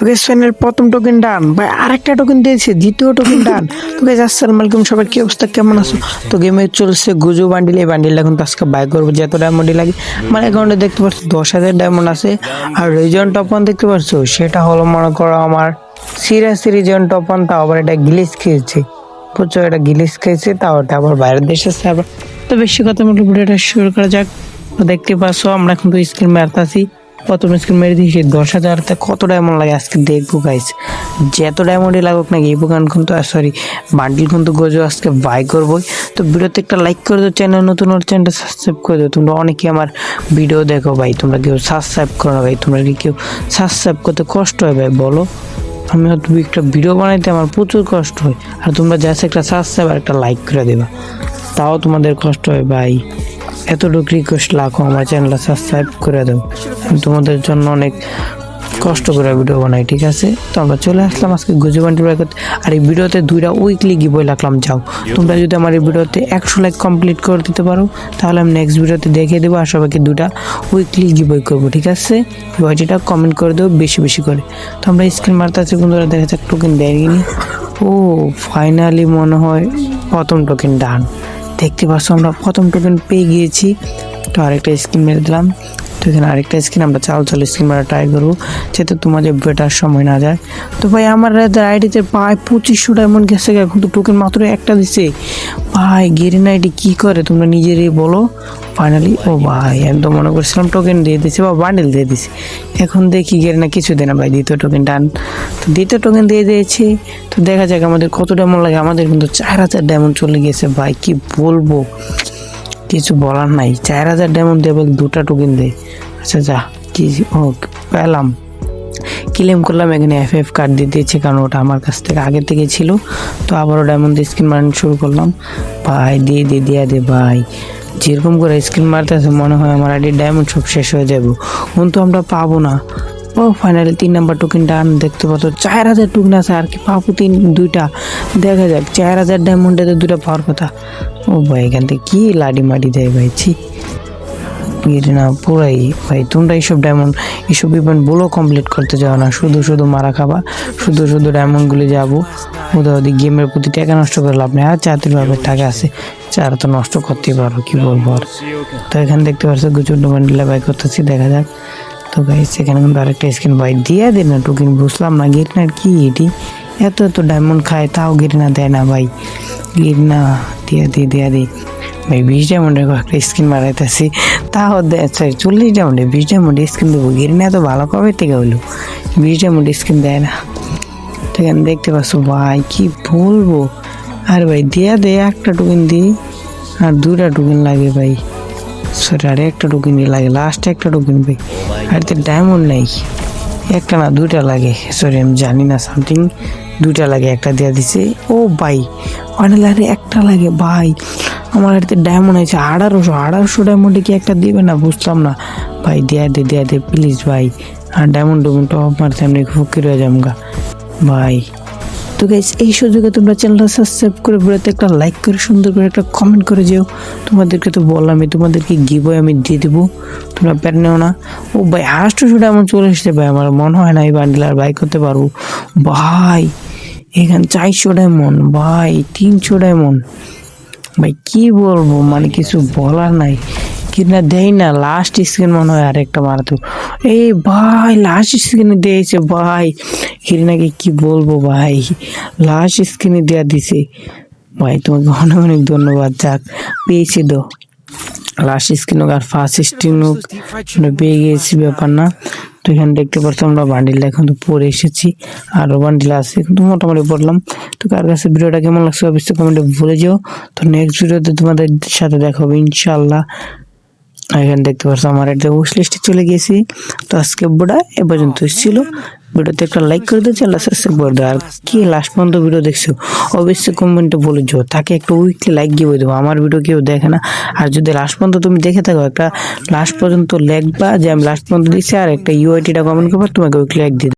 তোকে সোনের প্রথম টোকেন ডান ভাই আরেকটা টোকেন দিয়েছে দ্বিতীয় টোকেন ডান তোকে আসসালাম আলাইকুম সবার কি অবস্থা কেমন আছো? তো গেমে চলছে গুজু বান্ডিল এই বান্ডিল এখন তো আজকে বাই করব যত ডায়মন্ডই লাগে। আমার অ্যাকাউন্টে দেখতে পাচ্ছ দশ হাজার ডায়মন্ড আছে। আর রিজন টপ ওয়ান দেখতে পাচ্ছ সেটা হলো মনে করো আমার সিরিয়াস রিজন টপ ওয়ান তাও আবার এটা গিলিস খেয়েছে। বুঝছ এটা গিলিস খেয়েছে তাও ওটা আবার বাইরের দেশে সার্ভার তো বেশি কথা বলে ভিডিওটা শুরু করা যাক। দেখতে পাচ্ছ আমরা এখন তো স্ক্রিন মারতাছি। প্রথম স্ক্রিন মেরে দিয়েছি দশ হাজারতে কত ডায়মন্ড লাগে আজকে দেখব গাইস যত ডায়মন্ডই লাগুক নাকি, এই বুকান কিন্তু সরি বান্ডিল কিন্তু গোজো আজকে বাই করবোই। তো ভিডিওতে একটা লাইক করে দাও চ্যানেল নতুন হলে চ্যানেলটা সাবস্ক্রাইব করে দাও। তোমরা অনেকে আমার ভিডিও দেখো ভাই, তোমরা কেউ সাবস্ক্রাইব করো না ভাই, তোমরা কি কেউ সাবস্ক্রাইব করতে কষ্ট হয় ভাই, বলো? আমি হয়তো একটা ভিডিও বানাইতে আমার প্রচুর কষ্ট হয়, আর তোমরা জাস্ট একটা সাবস্ক্রাইব আর একটা লাইক করে দেবা। তাও তোমাদের কষ্ট হয় ভাই। এতটুকু রিকোয়েস্ট লাখো, আমার চ্যানেলটা সাবস্ক্রাইব করে দাও। তোমাদের জন্য অনেক কষ্ট করে ভিডিও বানাই, ঠিক আছে? তো আমরা চলে আসলাম আজকে গুজু বান্টি করতে আর এই ভিডিওতে দুইটা উইকলি গিবই রাখলাম, যাও। তোমরা যদি আমার এই ভিডিওতে একশো লাইক কমপ্লিট করে দিতে পারো, তাহলে আমি নেক্সট ভিডিওতে দেখিয়ে দেবো আর সবাইকে দুটা উইকলি গিবই করব, ঠিক আছে? ভিডিওটা কমেন্ট করে দেবো বেশি বেশি করে। তো আমরা স্ক্রিন মারতে আছি, বন্ধুরা, দেখা যাক টোকেন দেয়নি ও ফাইনালি মনে হয় প্রথম টোকেন ডান দেখতে পাচ্ছ আমরা প্রথম টোকেন পেয়ে গিয়েছি। আরেকটা স্ক্রিন মেরে দিলাম। তো এখানে আরেকটা স্ক্রিন আমরা চাল চাল স্ক্রিন মারা ট্রাই করব। যাতে তোমাদের বেটার সময় না যায়। তো ভাই, আমার আইডিতে প্রায় পঁচিশশো ডায়মন্ড গেছে এখন তো টোকেন মাত্র একটা দিছে। ভাই গেরিন আইডি কী করে তোমরা নিজেরই বলো। ফাইনালি ও ভাই তো মনে করছিলাম টোকেন দিয়ে দিছে বা বান্ডেল দিয়ে দিছে। এখন দেখি গেরিনা কিছু দেয় না ভাই, দ্বিতীয় টোকেন ডান তো দ্বিতীয় টোকেন দিয়ে দিয়েছি। তো দেখা যাক আমাদের কত ডায়মন্ড লাগে। আমাদের কিন্তু চার হাজার ডায়মন্ড চলে গেছে। ভাই, কি বলব? কিছু বলার নাই। চার হাজার ডায়মন্ড দেবে দুটা টোকেন দেয় আচ্ছা যা, কি, ও, পেলাম। ক্লেম করলাম, এখানে এফ এফ কার্ড দিয়ে দিয়েছে, কারণ ওটা আমার কাছ থেকে আগে থেকে ছিল। তো আবারও ডায়মন্ড স্ক্রিন মারানো শুরু করলাম। ভাই দিয়ে দিয়ে দিয়ে দে, ভাই। যেরকম করে স্ক্রিন মারতেছে মনে হয় আমার আইডি ডায়মন্ড সব শেষ হয়ে যাব। কিন্তু আমরা পাবো না। ও ফাইনালি তিন নাম্বার টোকেন ডান দেখতে পাচ্ছ। চার হাজার টোকেন আছে আর কি পাবো তিন, দুইটা। দেখা যাক, চার হাজার ডায়মন্ডে তো দুইটা পাওয়ার কথা। ও ভাই, এখান থেকে কি লাডি মাডি দেয় ভাই, ছি। না পুরাই, ভাই, তোমরা এইসব ডায়মন্ড এইসব ইভেন্ট বলো কমপ্লিট করতে যাও না। শুধু শুধু মারা খাবা, শুধু শুধু ডায়মন্ডগুলি যাব। ওদের গেমের প্রতি টাকা নষ্ট করে লাভ নেই। আর চাতুর ভাবে টাকা আছে, চার তো নষ্ট করতেই পারো, কি বলব আর। তো এখানে দেখতে পাচ্ছ, গুচুর বান্ডিলা বাই করতেছি, দেখা যাক। তো গাইস এখানে কিন্তু আরেকটা স্ক্রিন বাই দিয়ে দিন না, টুকিন, বুঝলাম না, গিরনার কি এটি? এত এত ডায়মন্ড খায়, তাও গিরনা দেয় না ভাই। গিরনা দিয়ে দি দিয়ে দি ভাই, বিশ ডায়মন্ডের কয়েকটা স্ক্রিন মারাইতেছি তাও সরি চল্লিশ ডায়মন্ডে বিশ ডায়মন্ডে স্ক্রিন দেবো, গিরনা এত ভালো কবে থেকে হইল বিশ ডায়মন্ডে স্ক্রিন দেয় না। তো এখানে দেখতে পাচ্ছ, ভাই, কি বলব? আর ভাই, দেয়া দে একটা টুকিন দিই, আর দুটা টুকিন লাগে ভাই। সরি আর একটা টোকেন লাগে লাস্ট একটা টোকেন ভাই আর তো ডায়মন্ড নাই। একটা না দুইটা লাগে। সরি আমি জানি না সামথিং দুইটা লাগে, একটা দেওয়া দিছে। ও ভাই অনেক আরে একটা লাগে, ভাই। আমার হাতে ডায়মন্ড আছে আঠারোশো। আঠারোশো ডায়মন্ডে কি একটা দিবে না? বুঝলাম না। ভাই, দেয়া দে দেয়া দে প্লিজ ভাই। আর ডায়মন্ড টপ মারতে আমি ফকির হয়ে যামগা। ভাই। তো গাইস এই সুযোগে তোমরা চ্যানেলটা সাবস্ক্রাইব করে ভিডিওতে একটা লাইক করে, সুন্দর করে একটা কমেন্ট করে যেও। তোমাদেরকে তো বললামই তোমাদেরকে গিবই আমি দিয়ে দেবো। তোমরা প্যার নেও না। ও ভাই আটশো শুটে এমন চলে এসছে ভাই, আমার মনে হয় না এই বান্ডিল আর বাই করতে পারব। ভাই, এখানে চারশো ডায়মন্ড, ভাই, তিনশো ডায়মন্ড। ভাই, কি বলব মানে কিছু বলার নাই। কিনা দেয় না লাস্ট স্ক্রিন মনে হয় আরেকটা মারাতো এই ভাই লাস্ট স্ক্রিনে দিয়েছে ভাই। কিরনাকে কি বলব ভাই? লাস্ট স্ক্রিনে দেওয়া দিছে। ভাই, তোমাকে অনেক অনেক ধন্যবাদ। যাক, পেয়েছি তো। লাস্ট স্ক্রিন হোক আর ফার্স্ট স্ক্রিন হোক পেয়ে গিয়েছি ব্যাপার না। তো এখানে দেখতে পাচ্ছ আমরা বান্ডিল এখন তো পরে এসেছি। আরও বান্ডিল আছে, কিন্তু মোটামুটি পড়লাম। তো কার কাছে ভিডিওটা কেমন লাগছে অবশ্যই কমেন্টে ভুলে যেও। তো নেক্সট ভিডিওতে তোমাদের সাথে দেখা হবে ইনশাল্লাহ এখানে দেখতে পাচ্ছ আমার একটা উইশ লিস্টে চলে গেছি। তো আজকে বুড়া এ পর্যন্ত ছিল। ভিডিওতে একটা লাইক করে দিও চ্যানেল সাবস্ক্রাইব করে দাও। আর কি লাস্ট পর্যন্ত ভিডিও দেখছ, অবশ্যই কমেন্টে বলে যাও তাকে একটা উইকলি লাইক দিয়ে দেবো। আমার ভিডিও কেউ দেখে না। আর যদি লাস্ট পর্যন্ত তুমি দেখে থাকো, একটা লাস্ট পর্যন্ত লেখবা যে আমি লাস্ট পর্যন্ত দিচ্ছি আর একটা ইউআইটিটা কমেন্ট করব, তোমাকে উইকলি লাইক দিয়ে।